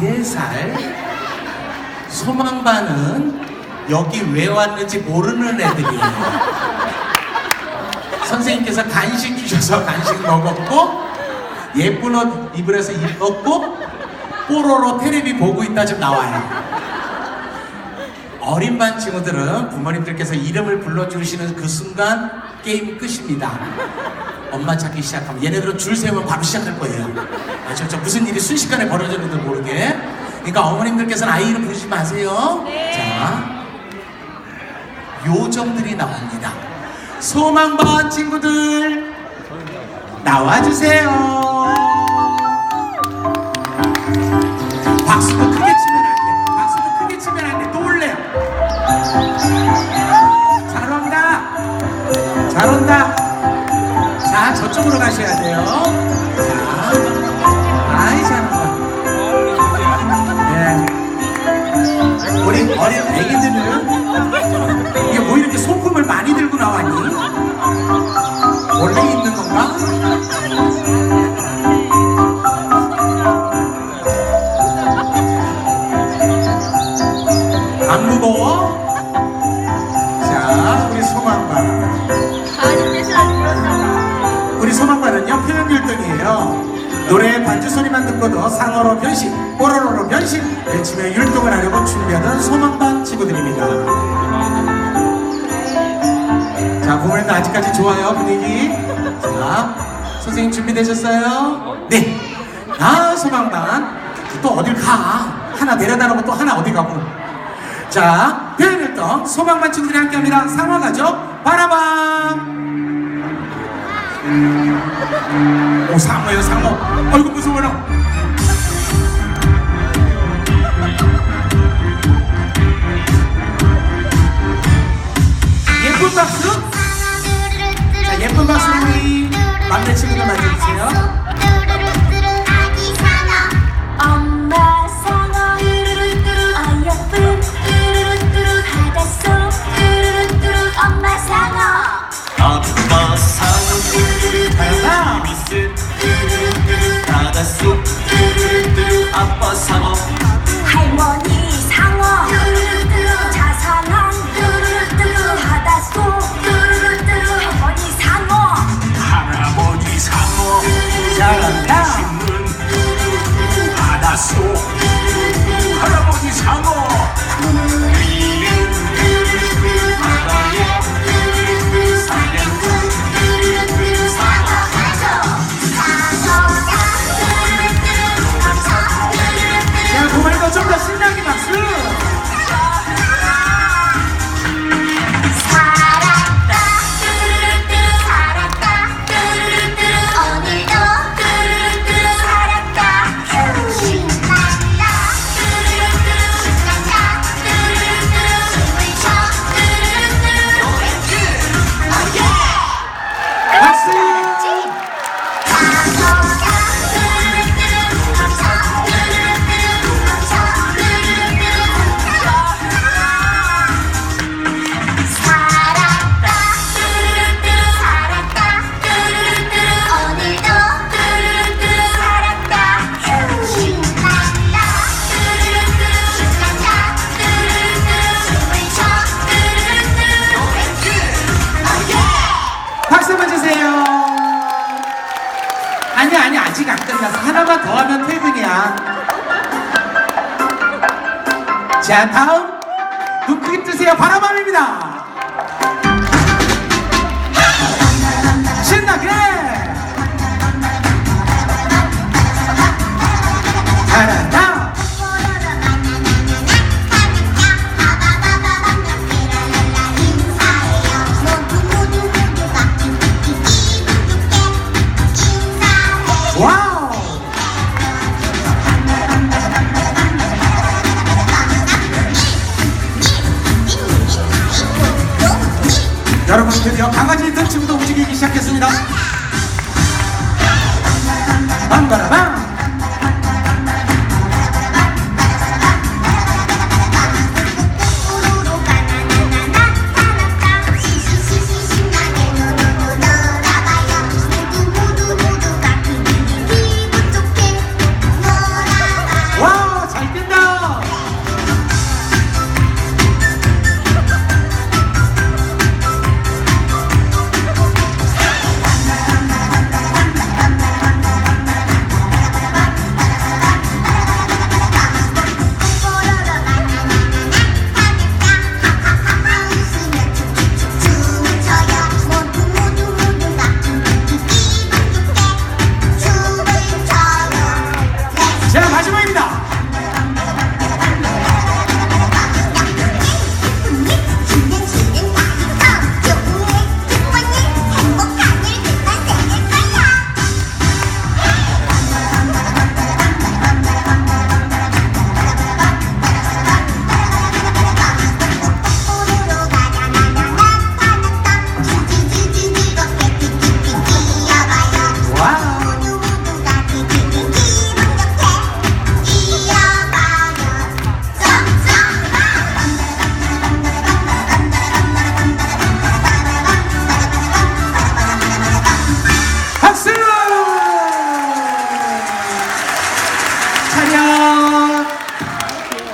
14살 소망반은 여기 왜 왔는지 모르는 애들이에요. 선생님께서 간식 주셔서 간식 먹었고 예쁜 옷 입으려서 입었고 뽀로로 테레비 보고 있다 좀 나와요. 어린 반 친구들은 부모님들께서 이름을 불러주시는 그 순간 게임 끝입니다. 엄마 찾기 시작하면 얘네들은 줄 세우면 바로 시작할 거예요. 아, 저, 저 무슨 일이 순식간에 벌어졌는지 모르게. 그러니까 어머님들께서는 아이 이름 부르지 마세요. 자, 요정들이 나옵니다. 소망반 친구들 나와주세요. 박수도 크게 치면 안 돼. 박수도 크게 치면 안 돼. 또 올래요. 잘 온다. 잘 온다. 자, 저쪽으로 가셔야 돼요. 자, 아이 잘한다. 예. 우리 어린 애기들은 이게 뭐 이렇게 소품을 많이 들고 나왔니? 원래 있는 건가? 안 무거워? 자, 우리 소망반. 노래의 반주 소리만 듣고도 상어로 변신, 뽀로로로 변신, 외치며 율동을 하려고 준비하던 소망반 친구들입니다. 자, 부모님들 아직까지 좋아요, 분위기. 자, 선생님 준비되셨어요? 네. 아, 소망반. 또 어딜 가? 하나 데려다 놓고 또 하나 어디 가고. 자, 율동, 소망반 친구들이 함께 합니다. 상어 가죠? 바라밤! 오 상어요 상어. 아이고 무서워라. 예쁜 박수. 자 예쁜 박수 우리 막내 친구들 맞춰주세요 박수 한번 주세요. 아니 아니 아직 안 끝났어 하나만 더 하면 퇴근이야. 자 다음 눈 크게 뜨세요. 바라밤입니다 여러분 드디어 강아지 등 친구도 움직이기 시작했습니다. 밤바라밤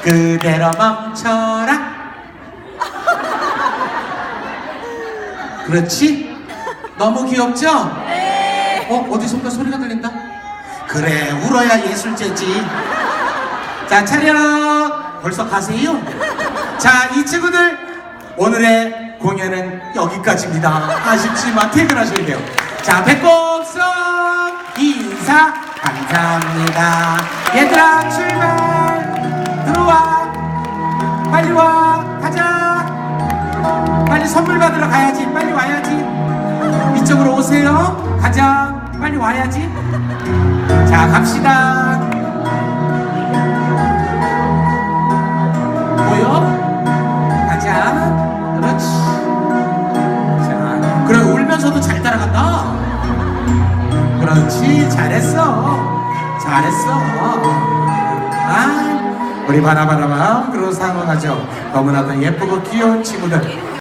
그대로 멈춰라 그렇지? 너무 귀엽죠? 네. 어, 어디선가 소리가 들린다? 그래, 울어야 예술제지. 자, 차렷! 벌써 가세요? 자, 이 친구들, 오늘의 공연은 여기까지입니다. 아쉽지만 퇴근하셔야 돼요. 자, 배꼽선 인사 감사합니다. 얘들아, 출발! 들어와! 빨리 와! 가자! 빨리 선물 받으러 가야지. 빨리 와야지. 이쪽으로 오세요. 가자. 빨리 와야지. 자, 갑시다. 보여? 가자. 그렇지. 자, 그래 울면서도 잘 따라간다. 그렇지. 잘했어. 잘했어. 아, 우리 바나바나밤 그런 상황하죠. 너무나도 예쁘고 귀여운 친구들.